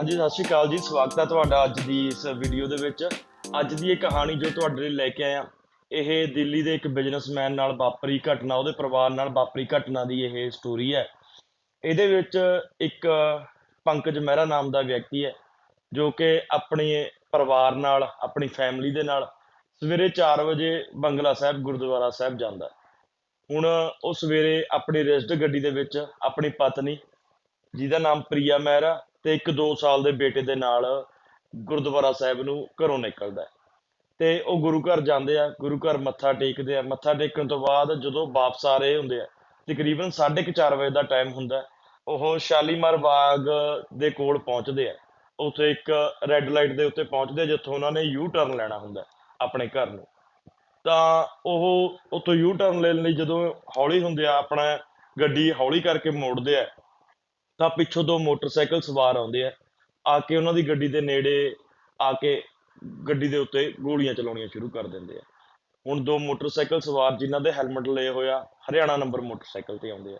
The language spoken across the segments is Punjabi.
ਹਾਂਜੀ, ਸਤਿ ਸ਼੍ਰੀ ਅਕਾਲ ਜੀ। ਸਵਾਗਤ ਹੈ ਤੁਹਾਡਾ ਅੱਜ ਦੀ ਇਸ ਵੀਡੀਓ ਦੇ ਵਿੱਚ। ਅੱਜ ਦੀ ਇਹ ਕਹਾਣੀ ਜੋ ਤੁਹਾਡੇ ਲਈ ਲੈ ਕੇ ਆਇਆ ਇਹ ਦਿੱਲੀ ਦੇ ਇੱਕ ਬਿਜ਼ਨਸਮੈਨ ਨਾਲ ਵਾਪਰੀ ਘਟਨਾ, ਉਹਦੇ ਪਰਿਵਾਰ ਨਾਲ ਵਾਪਰੀ ਘਟਨਾ ਦੀ ਇਹ ਸਟੋਰੀ ਹੈ। ਇਹਦੇ ਵਿੱਚ ਇੱਕ ਪੰਕਜ ਮਹਿਰਾ ਨਾਮ ਦਾ ਵਿਅਕਤੀ ਹੈ, ਜੋ ਕਿ ਆਪਣੇ ਪਰਿਵਾਰ ਨਾਲ, ਆਪਣੀ ਫੈਮਿਲੀ ਦੇ ਨਾਲ ਸਵੇਰੇ 4 ਵਜੇ ਬੰਗਲਾ ਸਾਹਿਬ, ਗੁਰਦੁਆਰਾ ਸਾਹਿਬ ਜਾਂਦਾ ਹੁਣ ਉਹ ਸਵੇਰੇ ਆਪਣੀ ਰੈਸਟ ਗੱਡੀ ਦੇ ਵਿੱਚ ਆਪਣੀ ਪਤਨੀ, ਜਿਹਦਾ ਨਾਮ ਪ੍ਰਿਆ ਮਹਿਰਾ ਤੇ ਇੱਕ 2 ਸਾਲ ਦੇ ਬੇਟੇ ਦੇ ਨਾਲ ਗੁਰਦੁਆਰਾ ਸਾਹਿਬ ਨੂੰ ਘਰੋਂ ਨਿਕਲਦਾ ਹੈ। ਤੇ ਉਹ ਗੁਰੂ ਘਰ ਜਾਂਦੇ ਆ, ਗੁਰੂ ਘਰ ਮੱਥਾ ਟੇਕਦੇ ਆ। ਮੱਥਾ ਟੇਕਣ ਤੋਂ ਬਾਅਦ ਜਦੋਂ ਵਾਪਸ ਆ ਰਹੇ ਹੁੰਦੇ ਆ, ਤਕਰੀਬਨ 4:30 ਵਜੇ ਦਾ ਟਾਈਮ ਹੁੰਦਾ ਉਹ ਸ਼ਾਲੀਮਾਰ ਬਾਗ ਦੇ ਕੋਲ ਪਹੁੰਚਦੇ ਆ। ਉੱਥੇ ਇੱਕ ਰੈੱਡ ਲਾਈਟ ਦੇ ਉੱਤੇ ਪਹੁੰਚਦੇ ਜਿੱਥੋਂ ਉਹਨਾਂ ਨੇ ਯੂ ਟਰਨ ਲੈਣਾ ਹੁੰਦਾ ਆਪਣੇ ਘਰ ਨੂੰ। ਤਾਂ ਉਹ ਉੱਥੋਂ ਯੂ ਟਰਨ ਲੈਣ ਲਈ ਜਦੋਂ ਹੌਲੀ ਹੁੰਦੇ ਆ, ਆਪਣਾ ਗੱਡੀ ਹੌਲੀ ਕਰਕੇ ਮੋੜਦੇ ਆ ਤਾਂ ਪਿੱਛੋਂ ਦੋ ਮੋਟਰਸਾਈਕਲ ਸਵਾਰ ਆਉਂਦੇ ਆ। ਆ ਕੇ ਉਹਨਾਂ ਦੀ ਗੱਡੀ ਦੇ ਨੇੜੇ ਆ ਕੇ ਗੱਡੀ ਦੇ ਉੱਤੇ ਗੋਲੀਆਂ ਚਲਾਉਣੀਆਂ ਸ਼ੁਰੂ ਕਰ ਦਿੰਦੇ ਆ। ਹੁਣ ਦੋ ਮੋਟਰਸਾਈਕਲ ਸਵਾਰ ਜਿਨ੍ਹਾਂ ਦੇ ਹੈਲਮਟ ਲਏ ਹੋਇਆ ਹਰਿਆਣਾ ਨੰਬਰ ਮੋਟਰਸਾਈਕਲ ਤੇ ਆਉਂਦੇ ਆ।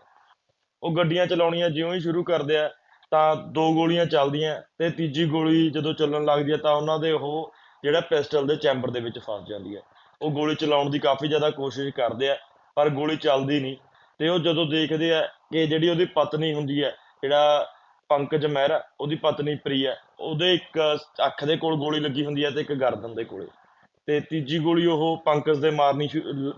ਉਹ ਗੱਡੀਆਂ ਚਲਾਉਣੀਆਂ ਜਿਉਂ ਹੀ ਸ਼ੁਰੂ ਕਰਦੇ ਆ, ਤਾਂ ਦੋ ਗੋਲੀਆਂ ਚੱਲਦੀਆਂ ਤੇ ਤੀਜੀ ਗੋਲੀ ਜਦੋਂ ਚੱਲਣ ਲੱਗਦੀ ਹੈ ਤਾਂ ਉਹਨਾਂ ਦੇ ਉਹ ਜਿਹੜਾ ਪਿਸਟਲ ਦੇ ਚੈਂਬਰ ਦੇ ਵਿੱਚ ਫਸ ਜਾਂਦੀ ਹੈ ਉਹ ਗੋਲੀ ਚਲਾਉਣ ਦੀ ਕਾਫੀ ਜ਼ਿਆਦਾ ਕੋਸ਼ਿਸ਼ ਕਰਦੇ ਆ, ਪਰ ਗੋਲੀ ਚੱਲਦੀ ਨਹੀਂ ਤੇ ਉਹ ਜਦੋਂ ਦੇਖਦੇ ਆ ਕਿ ਜਿਹੜੀ ਉਹਦੀ ਪਤਨੀ ਹੁੰਦੀ ਹੈ ਜਿਹੜਾ ਪੰਕਜ ਮਹਿਰਾ ਉਹਦੀ ਪਤਨੀ ਪ੍ਰਿਆ ਉਹਦੇ ਇੱਕ ਅੱਖ ਦੇ ਕੋਲ ਗੋਲੀ ਲੱਗੀ ਹੁੰਦੀ ਹੈ ਤੇ ਇੱਕ ਗਰਦਨ ਦੇ ਕੋਲੇ। ਤੇ ਤੀਜੀ ਗੋਲੀ ਉਹ ਪੰਕਜ ਦੇ ਮਾਰਨੀ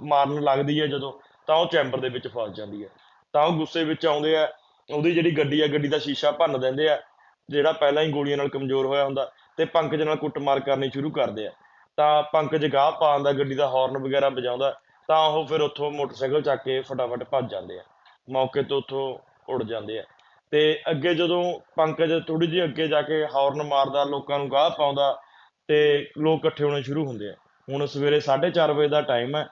ਮਾਰਨ ਲੱਗਦੀ ਹੈ ਜਦੋਂ, ਤਾਂ ਉਹ ਚੈਂਬਰ ਦੇ ਵਿੱਚ ਫਸ ਜਾਂਦੀ ਹੈ ਤਾਂ ਉਹ ਗੁੱਸੇ ਵਿੱਚ ਆਉਂਦੇ ਆ, ਉਹਦੀ ਜਿਹੜੀ ਗੱਡੀ ਆ, ਗੱਡੀ ਦਾ ਸ਼ੀਸ਼ਾ ਭੰਨ ਦਿੰਦੇ ਆ, ਜਿਹੜਾ ਪਹਿਲਾਂ ਹੀ ਗੋਲੀਆਂ ਨਾਲ ਕਮਜ਼ੋਰ ਹੋਇਆ ਹੁੰਦਾ, ਤੇ ਪੰਕਜ ਨਾਲ ਕੁੱਟਮਾਰ ਕਰਨੀ ਸ਼ੁਰੂ ਕਰਦੇ ਆ। ਤਾਂ ਪੰਕਜ ਗਾਹ ਪਾਉਂਦਾ ਗੱਡੀ ਦਾ ਹਾਰਨ ਵਗੈਰਾ ਵਜਾਉਂਦਾ, ਤਾਂ ਉਹ ਫਿਰ ਉੱਥੋਂ ਮੋਟਰਸਾਈਕਲ ਚੱਕ ਕੇ ਫਟਾਫਟ ਭੱਜ ਜਾਂਦੇ ਆ। ਮੌਕੇ ਤੋਂ ਉੱਥੋਂ ਉੱਡ ਜਾਂਦੇ ਆ। ਤੇ ਅੱਗੇ ਜਦੋਂ ਪੰਕਜ ਥੋੜੀ ਜਿਹੀ ਅੱਗੇ ਜਾ ਕੇ ਹਾਰਨ ਮਾਰਦਾ, ਲੋਕਾਂ ਨੂੰ ਗਾਹ ਪਾਉਂਦਾ ਤੇ ਲੋਕ ਇਕੱਠੇ ਹੋਣੇ ਸ਼ੁਰੂ ਹੁੰਦੇ ਆ। ਹੁਣ ਸਵੇਰੇ 4:30 ਵਜੇ ਦਾ ਟਾਈਮ ਹੈ,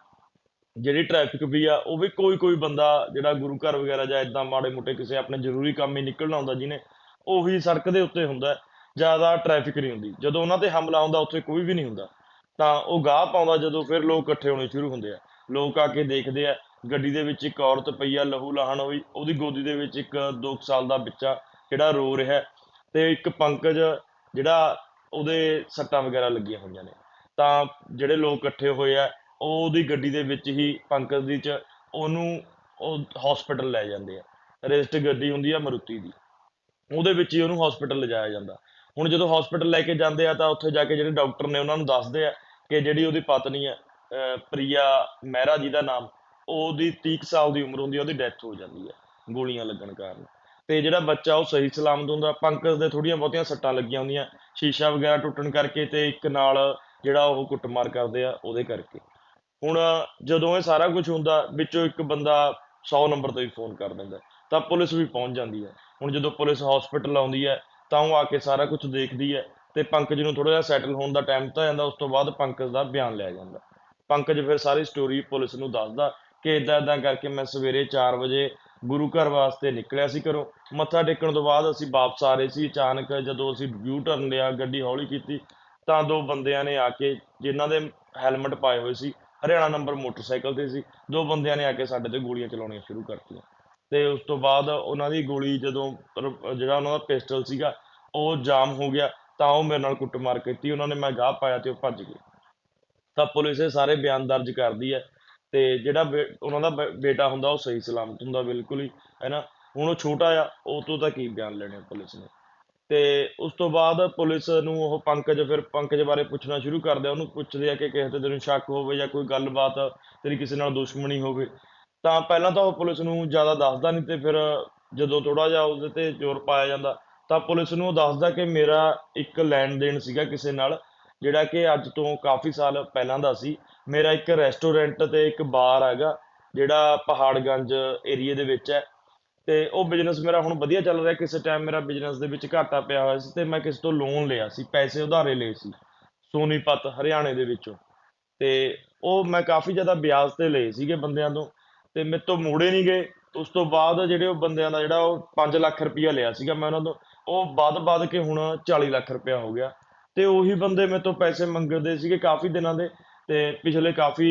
ਜਿਹੜੀ ਟ੍ਰੈਫਿਕ ਵੀ ਆ, ਉਹ ਵੀ ਕੋਈ ਕੋਈ ਬੰਦਾ ਜਿਹੜਾ ਗੁਰੂ ਘਰ ਵਗੈਰਾ ਜਾਂ ਇਦਾਂ ਮਾੜੇ ਮੋਟੇ ਕਿਸੇ ਆਪਣੇ ਜ਼ਰੂਰੀ ਕੰਮ ਹੀ ਨਿਕਲਣਾ ਹੁੰਦਾ ਜਿਹਨੇ, ਉਹੀ ਸੜਕ ਦੇ ਉੱਤੇ ਹੁੰਦਾ ਜ਼ਿਆਦਾ ਟ੍ਰੈਫਿਕ ਨਹੀਂ ਹੁੰਦੀ। ਜਦੋਂ ਉਹਨਾਂ ਤੇ ਹਮਲਾ ਹੁੰਦਾ, ਉੱਥੇ ਕੋਈ ਵੀ ਨਹੀਂ ਹੁੰਦਾ। ਤਾਂ ਉਹ ਗਾਹ ਪਾਉਂਦਾ ਜਦੋਂ ਫਿਰ ਲੋਕ ਇਕੱਠੇ ਹੋਣੇ ਸ਼ੁਰੂ ਹੁੰਦੇ ਆ। ਲੋਕ ਆ ਕੇ ਦੇਖਦੇ ਆ ਗੱਡੀ ਦੇ ਵਿੱਚ ਇੱਕ ਔਰਤ ਪਈ ਆ, ਲਹੂ ਲਾਹਣ ਹੋਈ ਉਹਦੀ ਗੋਦੀ ਦੇ ਵਿੱਚ ਇੱਕ 2 ਸਾਲ ਦਾ ਬੱਚਾ ਜਿਹੜਾ ਰੋ ਰਿਹਾ ਹੈ ਤੇ ਇੱਕ ਪੰਕਜ ਜਿਹੜਾ ਉਹਦੇ ਸੱਟਾਂ ਵਗੈਰਾ ਲੱਗੀਆਂ ਹੋਈਆਂ ਨੇ। ਤਾਂ ਜਿਹੜੇ ਲੋਕ ਇਕੱਠੇ ਹੋਏ ਆ, ਉਹ ਉਹਦੀ ਗੱਡੀ ਦੇ ਵਿੱਚ ਹੀ ਪੰਕਜ ਦੀ ਚ ਉਹਨੂੰ ਉਹ ਹਸਪੀਟਲ ਲੈ ਜਾਂਦੇ ਆ। ਰਜਿਸਟ ਗੱਡੀ ਹੁੰਦੀ ਆ ਮਰੂਤੀ ਦੀ। ਉਹਦੇ ਵਿੱਚ ਹੀ ਉਹਨੂੰ ਹਸਪੀਟਲ ਲਿਜਾਇਆ ਜਾਂਦਾ। ਹੁਣ ਜਦੋਂ ਹਸਪੀਟਲ ਲੈ ਕੇ ਜਾਂਦੇ ਆ ਤਾਂ ਉੱਥੇ ਜਾ ਕੇ ਜਿਹੜੇ ਡਾਕਟਰ ਨੇ ਉਹਨਾਂ ਨੂੰ ਦੱਸਦੇ ਆ ਕਿ ਜਿਹੜੀ ਉਹਦੀ ਪਤਨੀ ਹੈ ਅਹ ਪ੍ਰਿਆ ਮਹਿਰਾ ਜੀ ਦਾ ਨਾਮ ਉਹਦੀ 30 ਕੁ ਸਾਲ ਦੀ ਉਮਰ ਹੁੰਦੀ ਹੈ ਉਹਦੀ ਡੈਥ ਹੋ ਜਾਂਦੀ ਹੈ ਗੋਲੀਆਂ ਲੱਗਣ ਕਾਰਨ। ਤੇ ਜਿਹੜਾ ਬੱਚਾ ਉਹ ਸਹੀ ਸਲਾਮਤ ਹੁੰਦਾ, ਪੰਕਜ ਦੇ ਥੋੜੀਆਂ ਬਹੁਤੀਆਂ ਸੱਟਾਂ ਲੱਗੀਆਂ ਹੁੰਦੀਆਂ, ਸ਼ੀਸ਼ਾ ਵਗੈਰਾ ਟੁੱਟਣ ਕਰਕੇ ਤੇ ਇੱਕ ਨਾਲ ਜਿਹੜਾ ਉਹ ਕੁੱਟਮਾਰ ਕਰਦੇ ਆ, ਉਹਦੇ ਕਰਕੇ। ਹੁਣ ਜਦੋਂ ਇਹ ਸਾਰਾ ਕੁਝ ਹੁੰਦਾ, ਵਿੱਚੋਂ ਇੱਕ ਬੰਦਾ 100 ਨੰਬਰ ਤੇ ਵੀ ਫੋਨ ਕਰ ਦਿੰਦਾ, ਤਾਂ ਪੁਲਿਸ ਵੀ ਪਹੁੰਚ ਜਾਂਦੀ ਹੈ ਹੁਣ ਜਦੋਂ ਪੁਲਿਸ ਹਸਪੀਟਲ ਆਉਂਦੀ ਹੈ ਤਾਂ ਉਹ ਆ ਕੇ ਸਾਰਾ ਕੁਝ ਦੇਖਦੀ ਹੈ ਤੇ ਪੰਕਜ ਨੂੰ ਥੋੜਾ ਜਿਹਾ ਸੈਟਲ ਹੋਣ ਦਾ ਟਾਈਮ ਦਿੱਤਾ ਜਾਂਦਾ, ਉਸ ਤੋਂ ਬਾਅਦ ਪੰਕਜ ਦਾ ਬਿਆਨ ਲਿਆ ਜਾਂਦਾ। ਪੰਕਜ ਫਿਰ ਸਾਰੀ ਸਟੋਰੀ ਪੁਲਿਸ ਨੂੰ ਦੱਸਦਾ ਕਿ ਇਦਾਂ ਇਦਾਂ ਕਰਕੇ ਮੈਂ ਸਵੇਰੇ 4 ਵਜੇ ਗੁਰੂ ਘਰ ਵਾਸਤੇ ਨਿਕਲਿਆ ਸੀ ਘਰੋਂ। ਮੱਥਾ ਟੇਕਣ ਤੋਂ ਬਾਅਦ ਅਸੀਂ ਵਾਪਸ ਆ ਰਹੇ ਸੀ। ਅਚਾਨਕ ਜਦੋਂ ਅਸੀਂ ਯੂ ਟਰਨ ਲਿਆ, ਗੱਡੀ ਹੌਲੀ ਕੀਤੀ, ਤਾਂ ਦੋ ਬੰਦਿਆਂ ਨੇ ਆ ਕੇ, ਜਿਨ੍ਹਾਂ ਦੇ ਹੈਲਮਟ ਪਾਏ ਹੋਏ ਸੀ, ਹਰਿਆਣਾ ਨੰਬਰ ਮੋਟਰਸਾਈਕਲ ਤੇ ਸੀ, ਦੋ ਬੰਦਿਆਂ ਨੇ ਆ ਕੇ ਸਾਡੇ ਤੇ ਗੋਲੀਆਂ ਚਲਾਉਣੀਆਂ ਸ਼ੁਰੂ ਕਰਤੀਆਂ। ਤੇ ਉਸ ਤੋਂ ਬਾਅਦ ਉਹਨਾਂ ਦੀ ਗੋਲੀ ਜਦੋਂ ਜਿਹੜਾ ਉਹਨਾਂ ਦਾ ਪਿਸਟਲ ਸੀਗਾ, ਉਹ ਜਾਮ ਹੋ ਗਿਆ, ਤਾਂ ਉਹ ਮੇਰੇ ਨਾਲ ਕੁੱਟਮਾਰ ਕੀਤੀ। ਉਹਨਾਂ ਨੇ ਮੈਂ ਗਾਹ ਪਾਇਆ ਤੇ ਉਹ ਭੱਜ ਗਏ। ਤਾਂ ਪੁਲਿਸ ਇਹ ਸਾਰੇ ਬਿਆਨ ਦਰਜ ਕਰਦੀ ਹੈ। ਅਤੇ ਜਿਹੜਾ ਬੇ- ਉਹਨਾਂ ਦਾ ਬੇ- ਬੇਟਾ ਹੁੰਦਾ ਉਹ ਸਹੀ ਸਲਾਮਤ ਹੁੰਦਾ ਬਿਲਕੁਲ ਹੀ ਹੈ ਨਾ ਹੁਣ ਉਹ ਛੋਟਾ ਆ, ਉਹ ਤੋਂ ਤਾਂ ਕੀ ਬਿਆਨ ਲੈਣੇ ਪੁਲਿਸ ਨੇ? ਅਤੇ ਉਸ ਤੋਂ ਬਾਅਦ ਪੁਲਿਸ ਨੂੰ ਉਹ ਪੰਕਜ ਫਿਰ ਪੰਕਜ ਬਾਰੇ ਪੁੱਛਣਾ ਸ਼ੁਰੂ ਕਰਦੇ ਆ, ਉਹਨੂੰ ਪੁੱਛਦੇ ਆ ਕਿ ਕਿਸੇ ਤੇ ਤੈਨੂੰ ਸ਼ੱਕ ਹੋਵੇ ਜਾਂ ਕੋਈ ਗੱਲਬਾਤ ਤੇਰੀ ਕਿਸੇ ਨਾਲ ਦੁਸ਼ਮਣੀ ਹੋਵੇ, ਤਾਂ ਪਹਿਲਾਂ ਤਾਂ ਉਹ ਪੁਲਿਸ ਨੂੰ ਜ਼ਿਆਦਾ ਦੱਸਦਾ ਨਹੀਂ ਅਤੇ ਫਿਰ ਜਦੋਂ ਥੋੜ੍ਹਾ ਜਿਹਾ ਉਹਦੇ ਤੇ ਜ਼ੋਰ ਪਾਇਆ ਜਾਂਦਾ, ਤਾਂ ਪੁਲਿਸ ਨੂੰ ਉਹ ਦੱਸਦਾ ਕਿ ਮੇਰਾ ਇੱਕ ਲੈਣ ਦੇਣ ਸੀਗਾ ਕਿਸੇ ਨਾਲ ਜਿਹੜਾ ਕਿ ਅੱਜ ਤੋਂ ਕਾਫੀ ਸਾਲ ਪਹਿਲਾਂ ਦਾ ਸੀ। ਮੇਰਾ ਇੱਕ ਰੈਸਟੋਰੈਂਟ ਅਤੇ ਇੱਕ ਬਾਰ ਹੈਗਾ, ਜਿਹੜਾ ਪਹਾੜਗੰਜ ਏਰੀਏ ਦੇ ਵਿੱਚ ਹੈ। ਅਤੇ ਉਹ ਬਿਜ਼ਨਸ ਮੇਰਾ ਹੁਣ ਵਧੀਆ ਚੱਲ ਰਿਹਾ। ਕਿਸੇ ਟਾਈਮ ਮੇਰਾ ਬਿਜ਼ਨਸ ਦੇ ਵਿੱਚ ਘਾਟਾ ਪਿਆ ਹੋਇਆ ਸੀ ਅਤੇ ਮੈਂ ਕਿਸੇ ਤੋਂ ਲੋਨ ਲਿਆ ਸੀ, ਪੈਸੇ ਉਧਾਰੇ ਲਏ ਸੀ, ਸੋਨੀਪਤ, ਹਰਿਆਣੇ ਦੇ ਵਿੱਚੋਂ। ਅਤੇ ਉਹ ਮੈਂ ਕਾਫੀ ਜ਼ਿਆਦਾ ਵਿਆਜ ਤੇ ਲਏ ਸੀਗੇ ਬੰਦਿਆਂ ਤੋਂ। ਅਤੇ ਮੇਰੇ ਤੋਂ ਮੋੜੇ ਨਹੀਂ ਗਏ। ਉਸ ਤੋਂ ਬਾਅਦ ਜਿਹੜੇ ਉਹ ਬੰਦਿਆਂ ਦਾ ਜਿਹੜਾ ਉਹ ਪੰਜ ਲੱਖ ਰੁਪਈਆ ਲਿਆ ਸੀਗਾ ਮੈਂ ਉਹਨਾਂ ਤੋਂ, ਉਹ ਵੱਧ ਵੱਧ ਕੇ ਹੁਣ 40 ਲੱਖ ਰੁਪਇਆ ਹੋ ਗਿਆ। ਤੇ ਉਹੀ ਬੰਦੇ ਮੇਰੇ ਤੋਂ ਪੈਸੇ ਮੰਗਦੇ ਸੀਗੇ ਕਾਫੀ ਦਿਨਾਂ ਦੇ ਤੇ ਪਿਛਲੇ ਕਾਫੀ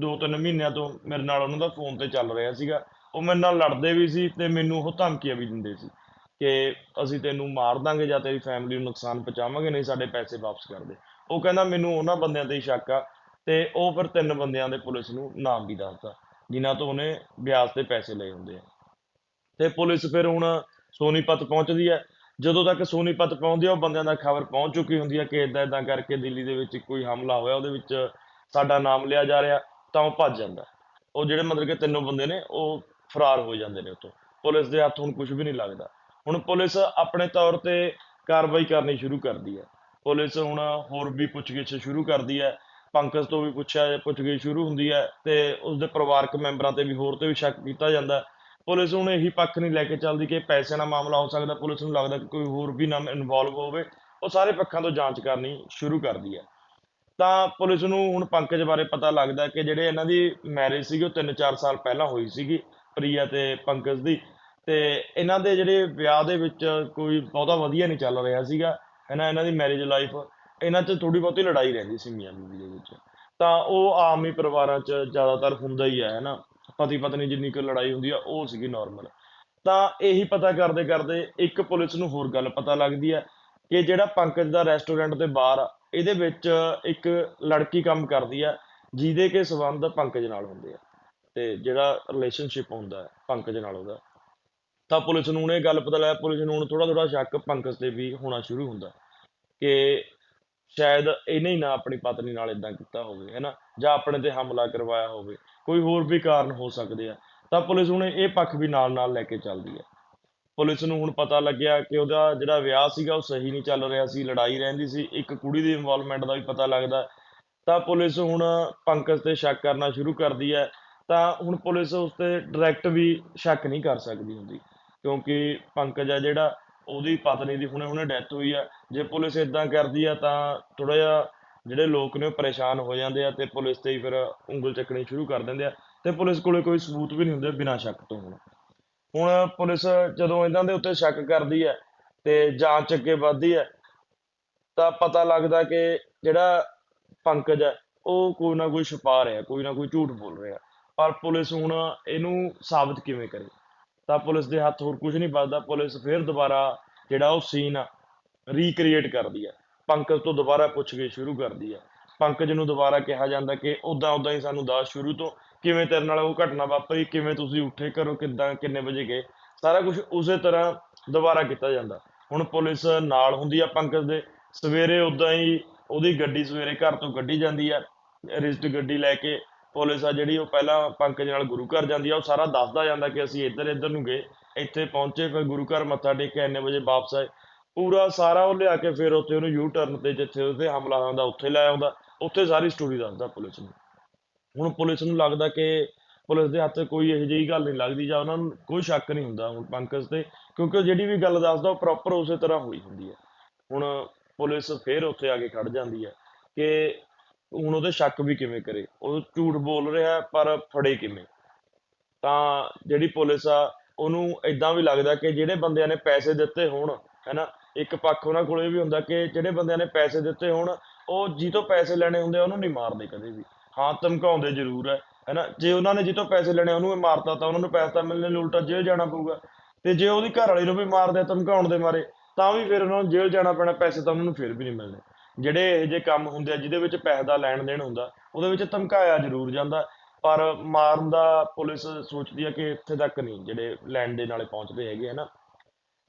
2-3 ਮਹੀਨਿਆਂ ਤੋਂ ਮੇਰੇ ਨਾਲ ਉਹਨਾਂ ਦਾ ਫੋਨ ਤੇ ਚੱਲ ਰਿਹਾ ਸੀਗਾ। ਉਹ ਮੇਰੇ ਨਾਲ ਲੜਦੇ ਵੀ ਸੀ ਤੇ ਮੈਨੂੰ ਉਹ ਧਮਕੀਆਂ ਵੀ ਦਿੰਦੇ ਸੀ ਕਿ ਅਸੀਂ ਤੈਨੂੰ ਮਾਰ ਦਾਂਗੇ ਜਾਂ ਤੇਰੀ ਫੈਮਿਲੀ ਨੂੰ ਨੁਕਸਾਨ ਪਹੁੰਚਾਵਾਂਗੇ, ਨਹੀਂ ਸਾਡੇ ਪੈਸੇ ਵਾਪਸ ਕਰ ਦੇ। ਉਹ ਕਹਿੰਦਾ ਮੈਨੂੰ ਉਹਨਾਂ ਬੰਦਿਆਂ ਤੇ ਹੀ ਸ਼ੱਕ ਆ ਤੇ ਉਹ ਫਿਰ ਤਿੰਨ ਬੰਦਿਆਂ ਦੇ ਪੁਲਿਸ ਨੂੰ ਨਾਮ ਵੀ ਦੱਸਦਾ ਜਿਨ੍ਹਾਂ ਤੋਂ ਉਹਨੇ ਵਿਆਜ ਤੇ ਪੈਸੇ ਲਏ ਹੁੰਦੇ ਆ। ਤੇ ਪੁਲਿਸ ਫਿਰ ਹੁਣ ਸੋਨੀਪਤ ਪਹੁੰਚਦੀ ਹੈ ਜਦੋਂ ਤੱਕ ਸੋਨੀਪਤ ਪਹੁੰਚਦੀ ਹੈ ਉਹ ਬੰਦਿਆਂ ਦਾ ਖਬਰ ਪਹੁੰਚ ਚੁੱਕੀ ਹੁੰਦੀ ਹੈ ਕਿ ਇਦਾਂ ਇਦਾਂ ਕਰਕੇ ਦਿੱਲੀ ਦੇ ਵਿੱਚ ਕੋਈ ਹਮਲਾ ਹੋਇਆ, ਉਹਦੇ ਵਿੱਚ ਸਾਡਾ ਨਾਮ ਲਿਆ ਜਾ ਰਿਹਾ, ਤਾਂ ਉਹ ਭੱਜ ਜਾਂਦਾ। ਉਹ ਜਿਹੜੇ ਮਤਲਬ ਕਿ ਤਿੰਨੋਂ ਬੰਦੇ ਨੇ, ਉਹ ਫਰਾਰ ਹੋ ਜਾਂਦੇ ਨੇ ਉੱਥੋਂ। ਪੁਲਿਸ ਦੇ ਹੱਥ ਹੁਣ ਕੁਝ ਵੀ ਨਹੀਂ ਲੱਗਦਾ। ਹੁਣ ਪੁਲਿਸ ਆਪਣੇ ਤੌਰ ਤੇ ਕਾਰਵਾਈ ਕਰਨੀ ਸ਼ੁਰੂ ਕਰਦੀ ਹੈ ਪੁਲਿਸ ਹੁਣ ਹੋਰ ਵੀ ਪੁੱਛਗਿੱਛ ਸ਼ੁਰੂ ਕਰਦੀ ਹੈ ਪੰਕਜ ਤੋਂ ਵੀ ਪੁੱਛਿਆ, ਪੁੱਛਗਿੱਛ ਸ਼ੁਰੂ ਹੁੰਦੀ ਹੈ ਤੇ ਉਸਦੇ ਪਰਿਵਾਰਕ ਮੈਂਬਰਾਂ ਤੇ ਵੀ, ਹੋਰ ਤੇ ਵੀ ਸ਼ੱਕ ਕੀਤਾ ਜਾਂਦਾ। ਪੁਲਿਸ ਹੁਣ ਇਹੀ ਪੱਖ ਨਹੀਂ ਲੈ ਕੇ ਚੱਲਦੀ ਕਿ ਪੈਸੇ ਦਾ ਮਾਮਲਾ ਹੋ ਸਕਦਾ, ਪੁਲਿਸ ਨੂੰ ਲੱਗਦਾ ਕਿ ਕੋਈ ਹੋਰ ਵੀ ਨਾਮ ਇਨਵੋਲਵ ਹੋਵੇ, ਉਹ ਸਾਰੇ ਪੱਖਾਂ ਤੋਂ ਜਾਂਚ ਕਰਨੀ ਸ਼ੁਰੂ ਕਰਦੀ ਹੈ। ਤਾਂ ਪੁਲਿਸ ਨੂੰ ਹੁਣ ਪੰਕਜ ਬਾਰੇ ਪਤਾ ਲੱਗਦਾ ਕਿ ਜਿਹੜੇ ਇਹਨਾਂ ਦੀ ਮੈਰਿਜ ਸੀਗੀ, ਉਹ 3-4 ਸਾਲ ਪਹਿਲਾਂ ਹੋਈ ਸੀਗੀ, ਪ੍ਰਿਆ ਤੇ ਪੰਕਜ ਦੀ। ਤੇ ਇਹਨਾਂ ਦੇ ਜਿਹੜੇ ਵਿਆਹ ਦੇ ਵਿੱਚ ਕੋਈ ਬਹੁਤਾ ਵਧੀਆ ਨਹੀਂ ਚੱਲ ਰਿਹਾ ਸੀਗਾ ਇਹਨਾਂ ਇਹਨਾਂ ਦੀ ਮੈਰਿਜ ਲਾਈਫ ਇਹਨਾਂ 'ਚ ਥੋੜੀ ਬਹੁਤੀ ਲੜਾਈ ਰਹਿੰਦੀ ਸੀ ਮੀਆਂ ਬੀਵੀ ਦੇ ਵਿੱਚ। ਤਾਂ ਉਹ ਆਮ ਹੀ ਪਰਿਵਾਰਾਂ 'ਚ ਜ਼ਿਆਦਾਤਰ ਹੁੰਦਾ ਹੀ, ਹੈ ਨਾ। ਪਤੀ ਪਤਨੀ ਜਿੰਨੀ ਕੁ ਲੜਾਈ ਹੁੰਦੀ ਆ, ਉਹ ਸੀਗੀ ਨਾਰਮਲ ਤਾਂ ਇਹੀ ਪਤਾ ਕਰਦੇ ਕਰਦੇ ਇੱਕ ਪੁਲਿਸ ਨੂੰ ਹੋਰ ਗੱਲ ਪਤਾ ਲੱਗਦੀ ਹੈ ਕਿ ਜਿਹੜਾ ਪੰਕਜ ਦਾ ਰੈਸਟੋਰੈਂਟ ਦੇ ਬਾਹਰ ਆ, ਇਹਦੇ ਵਿੱਚ ਇੱਕ ਲੜਕੀ ਕੰਮ ਕਰਦੀ ਆ, ਜਿਹਦੇ ਕੇ ਸੰਬੰਧ ਪੰਕਜ ਨਾਲ ਹੁੰਦੇ ਆ। ਤੇ ਜਿਹੜਾ ਰਿਲੇਸ਼ਨਸ਼ਿਪ ਹੁੰਦਾ ਹੈ, ਪੰਕਜ ਨਾਲ ਉਹਦਾ। ਤਾਂ ਪੁਲਿਸ ਨੂੰ ਹੁਣ ਇਹ ਗੱਲ ਪਤਾ ਲੱਗਿਆ, ਪੁਲਿਸ ਨੂੰ ਹੁਣ ਥੋੜਾ ਥੋੜਾ ਸ਼ੱਕ ਪੰਕਜ ਤੇ ਵੀ ਹੋਣਾ ਸ਼ੁਰੂ ਹੁੰਦਾ ਕਿ ਸ਼ਾਇਦ ਇਹਨੇ ਹੀ ਨਾ ਆਪਣੀ ਪਤਨੀ ਨਾਲ ਇਦਾਂ ਕੀਤਾ ਹੋਵੇ, ਹੈਨਾ? ਜਾਂ ਆਪਣੇ ਤੇ ਹਮਲਾ ਕਰਵਾਇਆ ਹੋਵੇ, ਕੋਈ ਹੋਰ ਵੀ ਕਾਰਨ ਹੋ ਸਕਦੇ ਆ। ਤਾਂ ਪੁਲਿਸ ਹੁਣ ਇਹ ਪੱਖ ਵੀ ਨਾਲ ਨਾਲ ਲੈ ਕੇ ਚੱਲਦੀ ਹੈ ਪੁਲਿਸ ਨੂੰ ਹੁਣ ਪਤਾ ਲੱਗਿਆ ਕਿ ਉਹਦਾ ਜਿਹੜਾ ਵਿਆਹ ਸੀਗਾ, ਉਹ ਸਹੀ ਨਹੀਂ ਚੱਲ ਰਿਹਾ ਸੀ, ਲੜਾਈ ਰਹਿੰਦੀ ਸੀ, ਇੱਕ ਕੁੜੀ ਦੀ ਇਨਵੋਲਵਮੈਂਟ ਦਾ ਵੀ ਪਤਾ ਲੱਗਦਾ। ਤਾਂ ਪੁਲਿਸ ਹੁਣ ਪੰਕਜ ਤੇ ਸ਼ੱਕ ਕਰਨਾ ਸ਼ੁਰੂ ਕਰਦੀ ਹੈ ਤਾਂ ਹੁਣ ਪੁਲਿਸ ਉਸ ਤੇ ਡਾਇਰੈਕਟ ਵੀ ਸ਼ੱਕ ਨਹੀਂ ਕਰ ਸਕਦੀ ਹੁੰਦੀ, ਕਿਉਂਕਿ ਪੰਕਜ ਆ ਜਿਹੜਾ ਉਹਦੀ ਪਤਨੀ ਦੀ ਹੁਣੇ ਹੁਣੇ ਡੈਥ ਹੋਈ ਆ। ਜੇ ਪੁਲਿਸ ਇਦਾਂ ਕਰਦੀ ਆ ਤਾਂ ਥੋੜਾ ਜਿਹਾ ਜਿਹੜੇ ਲੋਕ ਨੇ ਉਹ ਪਰੇਸ਼ਾਨ ਹੋ ਜਾਂਦੇ ਆ ਤੇ ਪੁਲਿਸ ਤੇ ਹੀ ਫਿਰ ਉਂਗਲ ਚੱਕਣੀ ਸ਼ੁਰੂ ਕਰ ਦਿੰਦੇ ਆ। ਤੇ ਪੁਲਿਸ ਕੋਲੇ ਕੋਈ ਸਬੂਤ ਵੀ ਨਹੀਂ ਹੁੰਦੇ ਬਿਨਾਂ ਸ਼ੱਕ ਤੋਂ ਹੁਣ। ਹੁਣ ਪੁਲਿਸ ਜਦੋਂ ਇਹਨਾਂ ਦੇ ਉੱਤੇ ਸ਼ੱਕ ਕਰਦੀ ਹੈ ਤੇ ਜਾਂਚ ਅੱਗੇ ਵੱਧਦੀ ਹੈ ਤਾਂ ਪਤਾ ਲੱਗਦਾ ਕਿ ਜਿਹੜਾ ਪੰਕਜ ਹੈ ਉਹ ਕੋਈ ਨਾ ਕੋਈ ਛੁਪਾ ਰਿਹਾ, ਕੋਈ ਨਾ ਕੋਈ ਝੂਠ ਬੋਲ ਰਿਹਾ। ਪਰ ਪੁਲਿਸ ਹੁਣ ਇਹਨੂੰ ਸਾਬਤ ਕਿਵੇਂ ਕਰੇ? ਤਾਂ ਪੁਲਿਸ ਦੇ ਹੱਥ ਹੋਰ ਕੁਝ ਨਹੀਂ ਬਚਦਾ ਪੁਲਿਸ ਫਿਰ ਦੁਬਾਰਾ ਜਿਹੜਾ ਉਹ ਸੀਨ ਆ ਰੀਕ੍ਰੀਏਟ ਕਰਦੀ ਹੈ ਪੰਕਜ ਤੋਂ ਦੁਬਾਰਾ ਪੁੱਛਗਿੱਛ ਸ਼ੁਰੂ ਕਰਦੀ ਹੈ ਪੰਕਜ ਨੂੰ ਦੁਬਾਰਾ ਕਿਹਾ ਜਾਂਦਾ ਕਿ ਉਦਾਂ ਉਦਾਂ ਹੀ ਸਾਨੂੰ ਦੱਸ ਸ਼ੁਰੂ ਤੋਂ, ਕਿਵੇਂ ਤੇਰੇ ਨਾਲ ਉਹ ਘਟਨਾ ਵਾਪਰੀ, ਕਿਵੇਂ ਤੁਸੀਂ ਉੱਠੇ ਘਰੋਂ, ਕਿੱਦਾਂ, ਕਿੰਨੇ ਵਜੇ ਗਏ? ਸਾਰਾ ਕੁਝ ਉਸੇ ਤਰ੍ਹਾਂ ਦੁਬਾਰਾ ਕੀਤਾ ਜਾਂਦਾ। ਹੁਣ ਪੁਲਿਸ ਨਾਲ ਹੁੰਦੀ ਆ ਪੰਕਜ ਦੇ। ਸਵੇਰੇ ਉਦਾਂ ਹੀ ਉਹਦੀ ਗੱਡੀ ਸਵੇਰੇ ਘਰ ਤੋਂ ਕੱਢੀ ਜਾਂਦੀ ਆ। ਰਿਜ਼ਟ ਗੱਡੀ ਲੈ ਕੇ ਪੁਲਿਸ ਆ ਜਿਹੜੀ ਉਹ ਪਹਿਲਾਂ ਪੰਕਜ ਨਾਲ ਗੁਰੂ ਘਰ ਜਾਂਦੀ ਆ, ਉਹ ਸਾਰਾ ਦੱਸਦਾ ਜਾਂਦਾ ਕਿ ਅਸੀਂ ਇੱਧਰ ਇੱਧਰ ਨੂੰ ਗਏ, ਇੱਥੇ ਪਹੁੰਚੇ, ਫਿਰ ਗੁਰੂ ਘਰ ਮੱਥਾ ਟੇਕ ਕੇ ਇੰਨੇ ਵਜੇ ਵਾਪਸ ਆਏ। ਪੂਰਾ ਸਾਰਾ ਉਹ ਲਿਆ ਕੇ ਫਿਰ ਉੱਥੇ ਉਹਨੂੰ ਯੂ ਟਰਨ ਤੇ ਜਿੱਥੇ ਉਹਦੇ ਹਮਲਾ ਹੁੰਦਾ, ਉੱਥੇ ਲੈ ਆਉਂਦਾ ਉੱਥੇ ਸਾਰੀ ਸਟੋਰੀ ਦੱਸਦਾ ਪੁਲਿਸ ਨੂੰ। ਹੁਣ ਪੁਲਿਸ ਨੂੰ ਲੱਗਦਾ ਕਿ ਪੁਲਿਸ ਦੇ ਹੱਥ ਕੋਈ ਇਹੋ ਜਿਹੀ ਗੱਲ ਨਹੀਂ ਲੱਗਦੀ ਜਾਂ ਉਹਨਾਂ ਨੂੰ ਕੋਈ ਸ਼ੱਕ ਨਹੀਂ ਹੁੰਦਾ ਹੁਣ ਪੰਕਜ ਤੇ, ਕਿਉਂਕਿ ਉਹ ਜਿਹੜੀ ਵੀ ਗੱਲ ਦੱਸਦਾ ਉਹ ਪ੍ਰੋਪਰ ਉਸੇ ਤਰ੍ਹਾਂ ਹੋਈ ਹੁੰਦੀ ਹੈ। ਹੁਣ ਪੁਲਿਸ ਫੇਰ ਉੱਥੇ ਆ ਕੇ ਖੜ ਜਾਂਦੀ ਹੈ ਕਿ ਹੁਣ ਉਹਦੇ ਸ਼ੱਕ ਵੀ ਕਿਵੇਂ ਕਰੇ? ਉਹ ਝੂਠ ਬੋਲ ਰਿਹਾ ਪਰ ਫੜੇ ਕਿਵੇਂ? ਤਾਂ ਜਿਹੜੀ ਪੁਲਿਸ ਆ ਉਹਨੂੰ ਇਦਾਂ ਵੀ ਲੱਗਦਾ ਕਿ ਜਿਹੜੇ ਬੰਦਿਆਂ ਨੇ ਪੈਸੇ ਦਿੱਤੇ ਹੋਣ ਹੈਨਾ ਇੱਕ ਪੱਖ ਉਹਨਾਂ ਕੋਲੇ ਵੀ ਹੁੰਦਾ ਕਿ ਜਿਹੜੇ ਬੰਦਿਆਂ ਨੇ ਪੈਸੇ ਦਿੱਤੇ ਹੋਣ ਉਹ ਜੀ ਤੋਂ ਪੈਸੇ ਲੈਣੇ ਹੁੰਦੇ ਆ, ਉਹਨੂੰ ਨਹੀਂ ਮਾਰਦੇ ਕਦੇ ਵੀ। ਹਾਂ ਧਮਕਾਉਂਦੇ ਜ਼ਰੂਰ ਹੈ ਹੈਨਾ। ਜੇ ਉਹਨਾਂ ਨੇ ਜੀ ਪੈਸੇ ਲੈਣੇ ਉਹਨੂੰ ਵੀ ਮਾਰਤਾ ਤਾਂ ਉਹਨਾਂ ਨੂੰ ਪੈਸਾ ਮਿਲਣੇ ਲਈ ਉਲਟਾ ਜੇਲ੍ਹ ਜਾਣਾ ਪਊਗਾ। ਤੇ ਜੇ ਉਹਦੀ ਘਰ ਵਾਲੀ ਨੂੰ ਵੀ ਮਾਰਦੇ ਧਮਕਾਉਣ ਦੇ ਮਾਰੇ ਤਾਂ ਵੀ ਫਿਰ ਉਹਨਾਂ ਨੂੰ ਜੇਲ੍ਹ ਜਾਣਾ ਪੈਣਾ ਪੈਸੇ ਤਾਂ ਉਹਨਾਂ ਨੂੰ ਫਿਰ ਵੀ ਨਹੀਂ ਮਿਲਣੇ। ਜਿਹੜੇ ਇਹੋ ਜਿਹੇ ਕੰਮ ਹੁੰਦੇ ਆ, ਜਿਹਦੇ ਵਿੱਚ ਪੈਸੇ ਦਾ ਲੈਣ ਦੇਣ ਹੁੰਦਾ, ਉਹਦੇ ਵਿੱਚ ਧਮਕਾਇਆ ਜ਼ਰੂਰ ਜਾਂਦਾ, ਪਰ ਮਾਰਨ ਦਾ ਪੁਲਿਸ ਸੋਚਦੀ ਆ ਕਿ ਇੱਥੇ ਤੱਕ ਨਹੀਂ, ਜਿਹੜੇ ਲੈਣ ਦੇ ਨਾਲੇ ਪਹੁੰਚਦੇ ਹੈਗੇ ਹਨਾ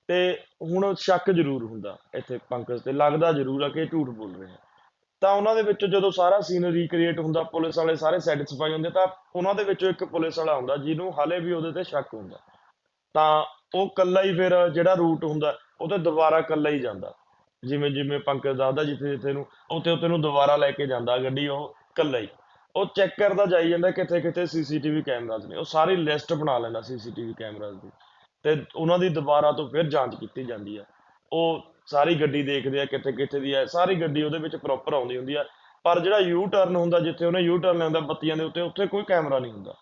ਤੇ ਹੁਣ ਸ਼ੱਕ ਜ਼ਰੂਰ ਹੁੰਦਾ ਇੱਥੇ ਪੰਕਜ ਤੇ, ਲੱਗਦਾ ਜ਼ਰੂਰ ਆ ਕਿ ਇਹ ਝੂਠ ਬੋਲ ਰਿਹਾ ਤਾਂ ਉਹਨਾਂ ਦੇ ਵਿੱਚੋਂ ਜਦੋਂ ਸਾਰਾ ਸੀਨ ਰੀਕ੍ਰੀਏਟ ਹੁੰਦਾ, ਪੁਲਿਸ ਵਾਲੇ ਸਾਰੇ ਸੈਟੀਸਫਾਈ ਹੁੰਦੇ, ਤਾਂ ਉਹਨਾਂ ਦੇ ਵਿੱਚੋਂ ਇੱਕ ਪੁਲਿਸ ਵਾਲਾ ਹੁੰਦਾ, ਜਿਹਨੂੰ ਹਾਲੇ ਵੀ ਉਹਦੇ ਤੇ ਸ਼ੱਕ ਹੁੰਦਾ। ਤਾਂ ਉਹ ਕੱਲਾ ਹੀ ਫਿਰ ਜਿਹੜਾ ਰੂਟ ਹੁੰਦਾ, ਉਹ ਤੇ ਦੁਬਾਰਾ ਕੱਲਾ ਹੀ ਜਾਂਦਾ। ਜਿਵੇਂ ਜਿਵੇਂ ਪੰਕਜ ਦੱਸਦਾ ਜਿੱਥੇ ਜਿੱਥੇ ਨੂੰ, ਉੱਥੇ ਉੱਥੇ ਨੂੰ ਦੁਬਾਰਾ ਲੈ ਕੇ ਜਾਂਦਾ ਗੱਡੀ ਉਹ ਕੱਲਾ ਹੀ। ਉਹ ਚੈੱਕ ਕਰਦਾ ਜਾਈ ਜਾਂਦਾ ਕਿੱਥੇ ਕਿੱਥੇ ਸੀਸੀਟੀਵੀ ਕੈਮਰਾਜ਼ ਨੇ। ਉਹ ਸਾਰੀ ਲਿਸਟ ਬਣਾ ਲੈਂਦਾ ਸੀਸੀਟੀਵੀ ਕੈਮਰਾਜ਼ ਦੀ। ਤੇ ਉਹਨਾਂ ਦੀ ਦੁਬਾਰਾ ਤੋਂ ਫਿਰ ਜਾਂਚ ਕੀਤੀ ਜਾਂਦੀ ਆ। ਉਹ ਸਾਰੀ ਗੱਡੀ ਦੇਖਦੇ ਆ, ਕਿੱਥੇ ਕਿੱਥੇ ਦੀ ਹੈ ਸਾਰੀ ਗੱਡੀ ਉਹਦੇ ਵਿੱਚ ਪ੍ਰੋਪਰ ਆਉਂਦੀ ਹੁੰਦੀ ਆ। ਪਰ ਜਿਹੜਾ ਯੂ ਟਰਨ ਹੁੰਦਾ, ਜਿੱਥੇ ਉਹਨੇ ਯੂ ਟਰਨ ਲੈਂਦਾ ਬੱਤੀਆਂ ਦੇ ਉੱਤੇ, ਉੱਥੇ ਕੋਈ ਕੈਮਰਾ ਨਹੀਂ ਹੁੰਦਾ।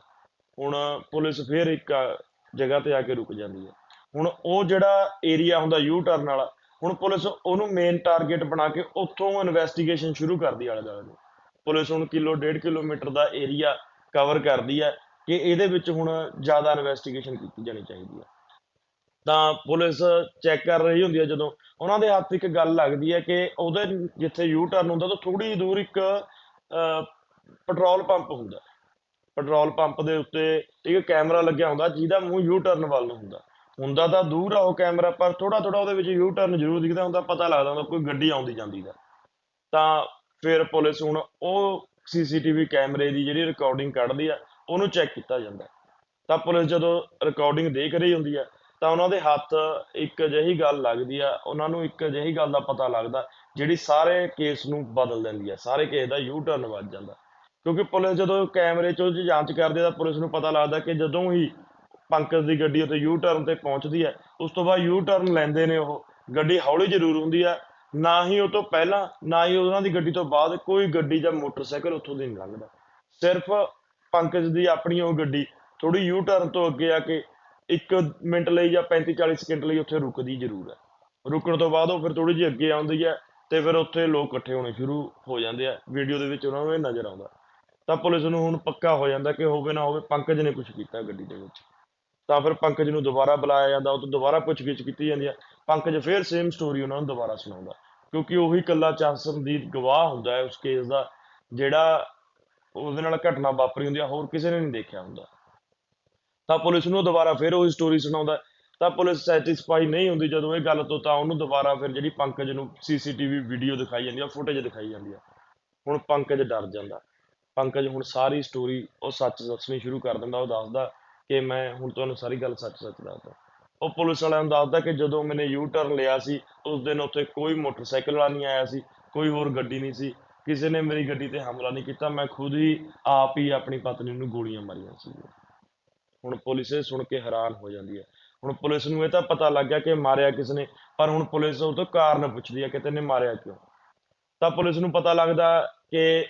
ਹੁਣ ਪੁਲਿਸ ਫਿਰ ਇੱਕ ਜਗ੍ਹਾ ਤੇ ਆ ਕੇ ਰੁਕ ਜਾਂਦੀ ਹੈ ਹੁਣ ਉਹ ਜਿਹੜਾ ਏਰੀਆ ਹੁੰਦਾ ਯੂ ਟਰਨ ਵਾਲਾ ਹੁਣ ਪੁਲਿਸ ਉਹਨੂੰ ਮੇਨ ਟਾਰਗੇਟ ਬਣਾ ਕੇ ਉੱਥੋਂ ਇਨਵੈਸਟੀਗੇਸ਼ਨ ਸ਼ੁਰੂ ਕਰਦੀ ਆਲੇ ਦੁਆਲੇ ਦੀ ਪੁਲਿਸ ਹੁਣ ਕਿਲੋ, ਡੇਢ ਕਿਲੋਮੀਟਰ ਦਾ ਏਰੀਆ ਕਵਰ ਕਰਦੀ ਹੈ ਕਿ ਇਹਦੇ ਵਿੱਚ ਹੁਣ ਜ਼ਿਆਦਾ ਇਨਵੈਸਟੀਗੇਸ਼ਨ ਕੀਤੀ ਜਾਣੀ ਚਾਹੀਦੀ ਹੈ ਤਾਂ ਪੁਲਿਸ ਚੈੱਕ ਕਰ ਰਹੀ ਹੁੰਦੀ ਹੈ ਜਦੋਂ। ਉਹਨਾਂ ਦੇ ਹੱਥ ਇੱਕ ਗੱਲ ਲੱਗਦੀ ਹੈ ਕਿ ਉਹਦੇ ਜਿੱਥੇ ਯੂ ਟਰਨ ਹੁੰਦਾ ਤਾਂ ਥੋੜੀ ਦੂਰ ਇੱਕ ਪੈਟਰੋਲ ਪੰਪ ਹੁੰਦਾ। ਪੈਟਰੋਲ ਪੰਪ ਦੇ ਉੱਤੇ ਇੱਕ ਕੈਮਰਾ ਲੱਗਿਆ ਹੁੰਦਾ ਜਿਹਦਾ ਮੂੰਹ ਯੂ ਟਰਨ ਵੱਲ ਨੂੰ ਹੁੰਦਾ। ਹੁੰਦਾ ਤਾਂ ਦੂਰ ਆ ਉਹ ਕੈਮਰਾ, ਪਰ ਥੋੜਾ ਥੋੜਾ ਉਹਦੇ ਵਿੱਚ ਯੂ ਟਰਨ ਜ਼ਰੂਰ ਦਿਖਦਾ ਹੁੰਦਾ ਪਤਾ ਲੱਗਦਾ ਹੁੰਦਾ ਕੋਈ ਗੱਡੀ ਆਉਂਦੀ ਜਾਂਦੀ ਦਾ ਤਾਂ ਫਿਰ ਪੁਲਿਸ ਹੁਣ ਉਹ ਸੀਸੀਟੀਵੀ ਕੈਮਰੇ ਦੀ ਜਿਹੜੀ ਰਿਕਾਰਡਿੰਗ ਕੱਢਦੀ ਆ, ਉਹਨੂੰ ਚੈੱਕ ਕੀਤਾ ਜਾਂਦਾ। ਤਾਂ ਪੁਲਿਸ ਜਦੋਂ ਰਿਕਾਰਡਿੰਗ ਦੇਖ ਰਹੀ ਹੁੰਦੀ ਆ, ਤਾਂ ਉਹਨਾਂ ਦੇ ਹੱਥ ਇੱਕ ਅਜਿਹੀ ਗੱਲ ਲੱਗਦੀ ਆ, ਉਹਨਾਂ ਨੂੰ ਇੱਕ ਅਜਿਹੀ ਗੱਲ ਦਾ ਪਤਾ ਲੱਗਦਾ, ਜਿਹੜੀ ਸਾਰੇ ਕੇਸ ਨੂੰ ਬਦਲ ਦਿੰਦੀ ਆ, ਸਾਰੇ ਕੇਸ ਦਾ ਯੂ ਟਰਨ ਵੱਜ ਜਾਂਦਾ। ਕਿਉਂਕਿ ਪੁਲਿਸ ਜਦੋਂ ਕੈਮਰੇ 'ਚੋਂ ਜਾਂਚ ਕਰਦੀ ਆ, ਤਾਂ ਪੁਲਿਸ ਨੂੰ ਪਤਾ ਲੱਗਦਾ ਕਿ ਜਦੋਂ ਹੀ ਪੰਕਜ ਦੀ ਗੱਡੀ ਉੱਥੇ ਯੂ ਟਰਨ ਤੇ ਪਹੁੰਚਦੀ ਹੈ। ਉਸ ਤੋਂ ਬਾਅਦ ਯੂ ਟਰਨ ਲੈਂਦੇ ਨੇ ਉਹ। ਗੱਡੀ ਹੌਲੀ ਜ਼ਰੂਰ ਹੁੰਦੀ ਹੈ। ਨਾ ਹੀ ਉਹ ਤੋਂ ਪਹਿਲਾਂ, ਨਾ ਹੀ ਉਹਨਾਂ ਦੀ ਗੱਡੀ ਤੋਂ ਬਾਅਦ ਕੋਈ ਗੱਡੀ ਜਾਂ ਮੋਟਰਸਾਈਕਲ ਉੱਥੋਂ ਦੀ ਨਹੀਂ ਲੰਘਦਾ। ਸਿਰਫ ਪੰਕਜ ਦੀ ਆਪਣੀ ਉਹ ਗੱਡੀ ਥੋੜੀ ਯੂ ਟਰਨ ਤੋਂ ਅੱਗੇ ਆ ਕੇ 1 ਮਿੰਟ ਲਈ ਜਾਂ 35 40 ਸਕਿੰਟ ਲਈ ਉੱਥੇ ਰੁਕਦੀ ਜ਼ਰੂਰ ਹੈ। ਰੁਕਣ ਤੋਂ ਬਾਅਦ ਉਹ ਫਿਰ ਥੋੜੀ ਜਿਹੀ ਅੱਗੇ ਆਉਂਦੀ ਹੈ ਤੇ ਫਿਰ ਉੱਥੇ ਲੋਕ ਇਕੱਠੇ ਹੋਣੇ ਸ਼ੁਰੂ ਹੋ ਜਾਂਦੇ ਆ। ਵੀਡੀਓ ਦੇ ਵਿੱਚ ਉਹਨਾਂ ਨੂੰ ਇਹ ਨਜ਼ਰ ਆਉਂਦਾ। ਤਾਂ ਪੁਲਿਸ ਨੂੰ ਹੁਣ ਪੱਕਾ ਹੋ ਜਾਂਦਾ ਕਿ ਹੋਵੇ ਨਾ ਹੋਵੇ, ਪੰਕਜ ਨੇ ਕੁਝ ਕੀਤਾ ਗੱਡੀ ਦੇ ਵਿੱਚ। ਤਾਂ ਫਿਰ ਪੰਕਜ ਨੂੰ ਦੁਬਾਰਾ ਬੁਲਾਇਆ ਜਾਂਦਾ, ਉਹ ਤੋਂ ਦੁਬਾਰਾ ਪੁੱਛਗਿੱਛ ਕੀਤੀ ਜਾਂਦੀ ਹੈ ਪੰਕਜ ਫਿਰ ਸੇਮ ਸਟੋਰੀ ਉਹਨਾਂ ਨੂੰ ਦੁਬਾਰਾ ਸੁਣਾਉਂਦਾ, ਕਿਉਂਕਿ ਉਹੀ ਕੱਲਾ ਚਸ਼ਮਦੀਦ ਗਵਾਹ ਹੁੰਦਾ ਹੈ ਉਸ ਕੇਸ ਦਾ, ਜਿਹੜਾ ਉਹਦੇ ਨਾਲ ਘਟਨਾ ਵਾਪਰੀ ਹੁੰਦੀ ਹੈ ਹੋਰ ਕਿਸੇ ਨੇ ਨਹੀਂ ਦੇਖਿਆ ਹੁੰਦਾ। ਤਾਂ ਪੁਲਿਸ ਨੂੰ ਦੁਬਾਰਾ ਫਿਰ ਉਹੀ ਸਟੋਰੀ ਸੁਣਾਉਂਦਾ ਤਾਂ ਪੁਲਿਸ ਸੈਟੀਸਫਾਈ ਨਹੀਂ ਹੁੰਦੀ ਜਦੋਂ ਇਹ ਗੱਲ ਤੋਂ, ਤਾਂ ਉਹਨੂੰ ਦੁਬਾਰਾ ਫਿਰ ਜਿਹੜੀ ਪੰਕਜ ਨੂੰ ਸੀਸੀਟੀਵੀ ਵੀਡੀਓ ਦਿਖਾਈ ਜਾਂਦੀ ਹੈ ਫੁਟੇਜ ਦਿਖਾਈ ਜਾਂਦੀ ਹੈ ਹੁਣ ਪੰਕਜ ਡਰ ਜਾਂਦਾ। ਪੰਕਜ ਹੁਣ ਸਾਰੀ ਸਟੋਰੀ ਉਹ ਸੱਚ ਦੱਸਣੀ ਸ਼ੁਰੂ ਕਰ ਦਿੰਦਾ, ਉਹ ਦੱਸਦਾ ਕਿ ਮੈਂ ਹੁਣ ਤੁਹਾਨੂੰ ਸਾਰੀ ਗੱਲ ਸੱਚ ਸੱਚ ਦੱਸਦਾ। ਉਹ ਪੁਲਿਸ ਵਾਲਿਆਂ ਨੂੰ ਦੱਸਦਾ ਕਿ ਜਦੋਂ ਮੈਨੇ ਯੂ ਟਰਨ ਲਿਆ ਸੀ, ਉਸ ਦਿਨ ਉੱਥੇ ਕੋਈ ਮੋਟਰਸਾਈਕਲ ਵਾਲਾ ਨਹੀਂ ਆਇਆ ਸੀ, ਕੋਈ ਹੋਰ ਗੱਡੀ ਨਹੀਂ ਸੀ। ਕਿਸੇ ਨੇ ਮੇਰੀ ਗੱਡੀ ਤੇ ਹਮਲਾ ਨਹੀਂ ਕੀਤਾ, ਮੈਂ ਖੁਦ ਹੀ ਆਪ ਹੀ ਆਪਣੀ ਪਤਨੀ ਨੂੰ ਗੋਲੀਆਂ ਮਾਰੀਆਂ ਸੀ। ਹੁਣ ਪੁਲਿਸ ਇਹ ਸੁਣ ਕੇ ਹੈਰਾਨ ਹੋ ਜਾਂਦੀ ਹੈ। ਹੁਣ ਪੁਲਿਸ ਨੂੰ ਇਹ ਤਾਂ ਪਤਾ ਲੱਗ ਗਿਆ ਕਿ ਮਾਰਿਆ ਕਿਸ ਨੇ ਪਰ ਹੁਣ ਪੁਲਿਸ ਉਹ ਤੋਂ ਕਾਰਨ ਪੁੱਛਦੀ ਹੈ ਕਿ ਤੈਨੇ ਮਾਰਿਆ ਕਿਉਂ? ਤਾਂ ਪੁਲਿਸ ਨੂੰ ਪਤਾ ਲੱਗਦਾ ਕਿ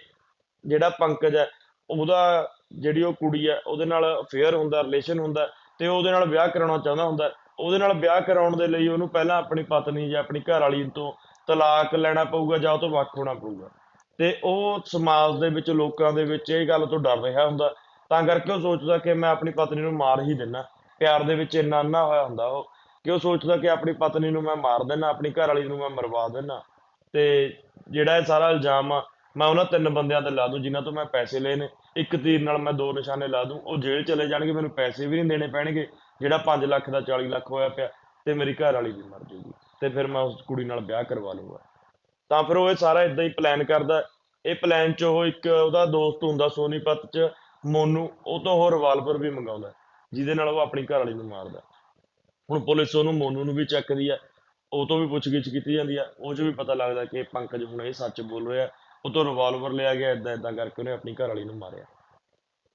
ਜਿਹੜਾ ਪੰਕਜ ਹੈ, ਉਹਦਾ ਜਿਹੜੀ ਉਹ ਕੁੜੀ ਹੈ ਉਹਦੇ ਨਾਲ ਅਫੇਅਰ ਹੁੰਦਾ ਰਿਲੇਸ਼ਨ ਹੁੰਦਾ, ਤੇ ਉਹਦੇ ਨਾਲ ਵਿਆਹ ਕਰਾਉਣਾ ਚਾਹੁੰਦਾ ਹੁੰਦਾ। ਉਹਦੇ ਨਾਲ ਵਿਆਹ ਕਰਾਉਣ ਦੇ ਲਈ ਉਹਨੂੰ ਪਹਿਲਾਂ ਆਪਣੀ ਪਤਨੀ ਜਾਂ ਆਪਣੀ ਘਰ ਵਾਲੀ ਤੋਂ ਤਲਾਕ ਲੈਣਾ ਪਊਗਾ ਜਾਂ ਉਹ ਤੋਂ ਵੱਖ ਹੋਣਾ ਪਊਗਾ। ਤੇ ਉਹ ਸਮਾਜ ਦੇ ਵਿੱਚ, ਲੋਕਾਂ ਦੇ ਵਿੱਚ ਇਹ ਗੱਲ ਤੋਂ ਡਰ ਰਿਹਾ ਹੁੰਦਾ। ਤਾਂ ਕਰਕੇ ਉਹ ਸੋਚਦਾ ਕਿ ਮੈਂ ਆਪਣੀ ਪਤਨੀ ਨੂੰ ਮਾਰ ਹੀ ਦੇਣਾ ਪਿਆਰ ਦੇ ਵਿੱਚ ਇੰਨਾ ਅੰਨਾ ਹੋਇਆ ਹੁੰਦਾ ਉਹ, ਕਿ ਉਹ ਸੋਚਦਾ ਕਿ ਆਪਣੀ ਪਤਨੀ ਨੂੰ ਮੈਂ ਮਾਰ ਦੇਣਾ ਆਪਣੀ ਘਰ ਵਾਲੀ ਨੂੰ ਮੈਂ ਮਰਵਾ ਦੇਣਾ ਤੇ ਜਿਹੜਾ ਇਹ ਸਾਰਾ ਇਲਜ਼ਾਮ ਆ ਮੈਂ ਉਹਨਾਂ ਤਿੰਨ ਬੰਦਿਆਂ ਤੇ ਲਾ ਦੂੰ, ਜਿਨ੍ਹਾਂ ਤੋਂ ਮੈਂ ਪੈਸੇ ਲਏ ਨੇ। ਇੱਕ ਤੀਰ ਨਾਲ ਮੈਂ ਦੋ ਨਿਸ਼ਾਨੇ ਲਾ ਦੂੰ। ਉਹ ਜੇਲ੍ਹ ਚਲੇ ਜਾਣਗੇ, ਮੈਨੂੰ ਪੈਸੇ ਵੀ ਨਹੀਂ ਦੇਣੇ ਪੈਣਗੇ, ਜਿਹੜਾ 5 ਲੱਖ ਦਾ 40 ਲੱਖ ਹੋਇਆ ਪਿਆ, ਤੇ ਮੇਰੀ ਘਰ ਵਾਲੀ ਵੀ ਮਰ ਜੂਗੀ ਤੇ ਫਿਰ ਮੈਂ ਉਸ ਕੁੜੀ ਨਾਲ ਵਿਆਹ ਕਰਵਾ ਲੂੰਗਾ। ਤਾਂ ਫਿਰ ਉਹ ਇਹ ਸਾਰਾ ਇਦਾਂ ਹੀ ਪਲਾਨ ਕਰਦਾ। ਇਹ ਪਲਾਨ 'ਚ ਉਹ ਇੱਕ ਉਹਦਾ ਦੋਸਤ ਹੁੰਦਾ ਸੋਨੀਪਤ 'ਚ, ਮੋਨੂ, ਉਹ ਤੋਂ ਉਹ ਰਿਵਾਲਵਰ ਵੀ ਮੰਗਾਉਂਦਾ। ਜਿਹਦੇ ਨਾਲ ਉਹ ਆਪਣੀ ਘਰ ਵਾਲੀ ਨੂੰ ਮਾਰਦਾ। ਹੁਣ ਪੁਲਿਸ ਉਹਨੂੰ ਮੋਨੂ ਨੂੰ ਵੀ ਚੱਕਦੀ ਹੈ ਉਹ ਤੋਂ ਵੀ ਪੁੱਛਗਿੱਛ ਕੀਤੀ ਜਾਂਦੀ ਹੈ ਉਹ 'ਚ ਵੀ ਪਤਾ ਲੱਗਦਾ ਕਿ ਪੰਕਜ ਹੁਣ ਇਹ ਸੱਚ ਬੋਲ ਰਿਹਾ। ਉਹ ਤੋਂ ਰਿਵਾਲਵਰ ਲਿਆ ਗਿਆ ਇਦਾਂ ਇਦਾਂ ਕਰਕੇ ਉਹਨੇ ਆਪਣੀ ਘਰ ਵਾਲੀ ਨੂੰ ਮਾਰਿਆ।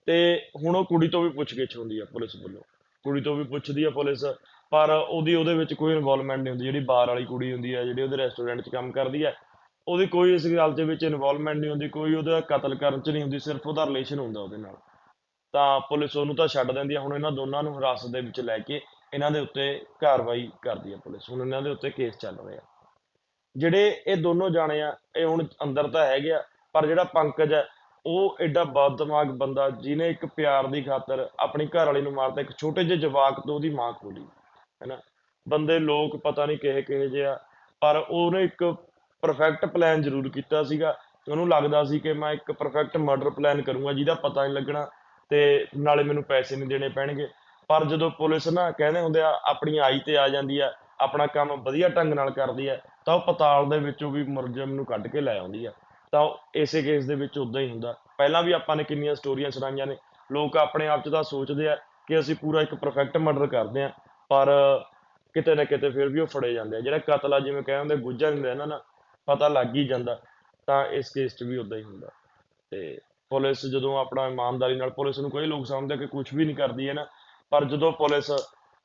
ਤੇ ਹੁਣ ਉਹ ਕੁੜੀ ਤੋਂ ਵੀ ਪੁੱਛਗਿੱਛ ਹੁੰਦੀ ਆ ਪੁਲਿਸ ਵੱਲੋਂ। ਕੁੜੀ ਤੋਂ ਵੀ ਪੁੱਛਦੀ ਆ ਪੁਲਿਸ, ਪਰ ਉਹਦੀ, ਉਹਦੇ ਵਿੱਚ ਕੋਈ ਇਨਵੋਲਵਮੈਂਟ ਨਹੀਂ ਹੁੰਦੀ। ਜਿਹੜੀ ਬਾਰ ਵਾਲੀ ਕੁੜੀ ਹੁੰਦੀ ਹੈ ਜਿਹੜੀ ਉਹਦੇ ਰੈਸਟੋਰੈਂਟ 'ਚ ਕੰਮ ਕਰਦੀ ਹੈ ਉਹਦੀ ਕੋਈ ਇਸ ਗੱਲ ਦੇ ਵਿੱਚ ਇਨਵੋਲਵਮੈਂਟ ਨਹੀਂ ਹੁੰਦੀ, ਕੋਈ ਉਹਦਾ ਕਤਲ ਕਰਨ 'ਚ ਨਹੀਂ ਹੁੰਦੀ, ਸਿਰਫ ਉਹਦਾ ਰਿਲੇਸ਼ਨ ਹੁੰਦਾ ਉਹਦੇ ਨਾਲ। ਤਾਂ ਪੁਲਿਸ ਉਹਨੂੰ ਤਾਂ ਛੱਡ ਦਿੰਦੀ ਹੈ ਹੁਣ ਇਹਨਾਂ ਦੋਨਾਂ ਨੂੰ ਹਿਰਾਸਤ ਦੇ ਵਿੱਚ ਲੈ ਕੇ ਇਹਨਾਂ ਦੇ ਉੱਤੇ ਕਾਰਵਾਈ ਕਰਦੀ ਹੈ ਪੁਲਿਸ। ਹੁਣ ਇਹਨਾਂ ਦੇ ਉੱਤੇ ਕੇਸ ਚੱਲ ਰਿਹਾ। ਜਿਹੜੇ ਇਹ ਦੋਨੋਂ ਜਾਣੇ ਆ, ਇਹ ਹੁਣ ਅੰਦਰ ਤਾਂ ਹੈਗੇ ਆ, ਪਰ ਜਿਹੜਾ ਪੰਕਜ ਹੈ ਉਹ ਐਡਾ ਬਦਦਮਾਗ ਬੰਦਾ, ਜਿਹਨੇ ਇੱਕ ਪਿਆਰ ਦੀ ਖਾਤਰ ਆਪਣੀ ਘਰ ਵਾਲੀ ਨੂੰ ਮਾਰਤਾ, ਇੱਕ ਛੋਟੇ ਜਿਹੇ ਜਵਾਕ ਤੋਂ ਉਹਦੀ ਮਾਂ ਖੋਲੀ ਹੈਨਾ? ਬੰਦੇ, ਲੋਕ ਪਤਾ ਨਹੀਂ ਕਿਹੇ ਕਿਹੇ ਜਿਹੇ ਆ, ਪਰ ਉਹਨੇ ਇੱਕ ਪਰਫੈਕਟ ਪਲਾਨ ਜ਼ਰੂਰ ਕੀਤਾ ਸੀਗਾ। ਉਹਨੂੰ ਲੱਗਦਾ ਸੀ ਕਿ ਮੈਂ ਇੱਕ ਪਰਫੈਕਟ ਮਰਡਰ ਪਲਾਨ ਕਰੂੰਗਾ, ਜਿਹਦਾ ਪਤਾ ਨਹੀਂ ਲੱਗਣਾ ਤੇ ਨਾਲੇ ਮੈਨੂੰ ਪੈਸੇ ਨਹੀਂ ਦੇਣੇ ਪੈਣਗੇ। ਪਰ ਜਦੋਂ ਪੁਲਿਸ ਨਾ ਕਹਿੰਦੇ ਹੁੰਦੇ ਆ, ਆਪਣੀ ਆਈ ਤੇ ਆ ਜਾਂਦੀ ਆ ਆਪਣਾ ਕੰਮ ਵਧੀਆ ਢੰਗ ਨਾਲ ਕਰਦੀ ਹੈ, ਤਾਂ ਉਹ ਪਤਾਲ ਦੇ ਵਿੱਚੋਂ ਵੀ ਮੁਲਜ਼ਮ ਨੂੰ ਕੱਢ ਕੇ ਲੈ ਆਉਂਦੀ ਹੈ। ਤਾਂ ਉਹ ਇਸੇ ਕੇਸ ਦੇ ਵਿੱਚ ਉਦਾਂ ਹੀ ਹੁੰਦਾ। ਪਹਿਲਾਂ ਵੀ ਆਪਾਂ ਨੇ ਕਿੰਨੀਆਂ ਸਟੋਰੀਆਂ ਸੁਣਾਈਆਂ ਨੇ। ਲੋਕ ਆਪਣੇ ਆਪ 'ਚ ਤਾਂ ਸੋਚਦੇ ਆ ਕਿ ਅਸੀਂ ਪੂਰਾ ਇੱਕ ਪਰਫੈਕਟ ਮਰਡਰ ਕਰਦੇ ਆ ਪਰ ਕਿਤੇ ਨਾ ਕਿਤੇ ਫਿਰ ਵੀ ਉਹ ਫੜੇ ਜਾਂਦੇ ਆ। ਜਿਹੜਾ ਕਤਲ ਆ, ਜਿਵੇਂ ਕਹਿੰਦੇ ਗੁੱਜਾ ਨਹੀਂ ਰਹਿਣਾ ਨਾ ਪਤਾ ਲੱਗ ਹੀ ਜਾਂਦਾ। ਤਾਂ ਇਸ ਕੇਸ 'ਚ ਵੀ ਉਦਾਂ ਹੀ ਹੁੰਦਾ। ਤੇ ਪੁਲਿਸ ਜਦੋਂ ਆਪਣਾ ਇਮਾਨਦਾਰੀ ਨਾਲ, ਪੁਲਿਸ ਨੂੰ ਕੋਈ ਲੋਕ ਸਮਝਦੇ ਕਿ ਕੁਝ ਵੀ ਨਹੀਂ ਕਰਦੀ ਹੈ ਨਾ, ਪਰ ਜਦੋਂ ਪੁਲਿਸ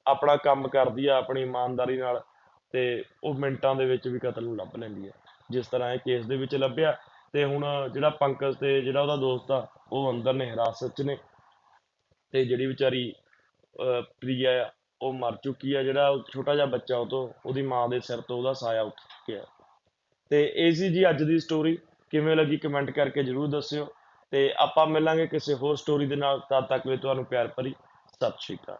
ਆਪਣਾ ਕੰਮ ਕਰਦੀ ਆ ਆਪਣੀ ਇਮਾਨਦਾਰੀ ਨਾਲ ਤੇ ਉਹ ਮਿੰਟਾਂ ਦੇ ਵਿੱਚ ਵੀ ਕਤਲ ਨੂੰ ਲੱਭ ਲੈਂਦੀ ਹੈ ਜਿਸ ਤਰ੍ਹਾਂ ਇਹ ਕੇਸ ਦੇ ਵਿੱਚ ਲੱਭਿਆ ਤੇ ਹੁਣ ਜਿਹੜਾ ਪੰਕਜ ਤੇ ਜਿਹੜਾ ਉਹਦਾ ਦੋਸਤ ਆ ਉਹ ਅੰਦਰ ਨੇ ਹਿਰਾਸਤ 'ਚ ਨੇ ਤੇ ਜਿਹੜੀ ਵਿਚਾਰੀ ਅਹ, ਪ੍ਰਿਆ ਆ ਉਹ ਮਰ ਚੁੱਕੀ ਆ ਜਿਹੜਾ ਛੋਟਾ ਜਿਹਾ ਬੱਚਾ ਉਹ ਤੋਂ ਉਹਦੀ ਮਾਂ ਦੇ ਸਿਰ ਤੋਂ ਉਹਦਾ ਸਾਇਆ ਉੱਠ ਚੁੱਕਿਆ। ਤੇ ਇਹ ਸੀ ਜੀ ਅੱਜ ਦੀ ਸਟੋਰੀ ਕਿਵੇਂ ਲੱਗੀ ਕਮੈਂਟ ਕਰਕੇ ਜਰੂਰ ਦੱਸਿਓ ਤੇ ਆਪਾਂ ਮਿਲਾਂਗੇ ਕਿਸੇ ਹੋਰ ਸਟੋਰੀ ਦੇ ਨਾਲ ਤਦ ਤੱਕ ਲਈ ਤੁਹਾਨੂੰ ਪਿਆਰ ਭਰੀ ਸਤਿ ਸ਼੍ਰੀ ਅਕਾਲ।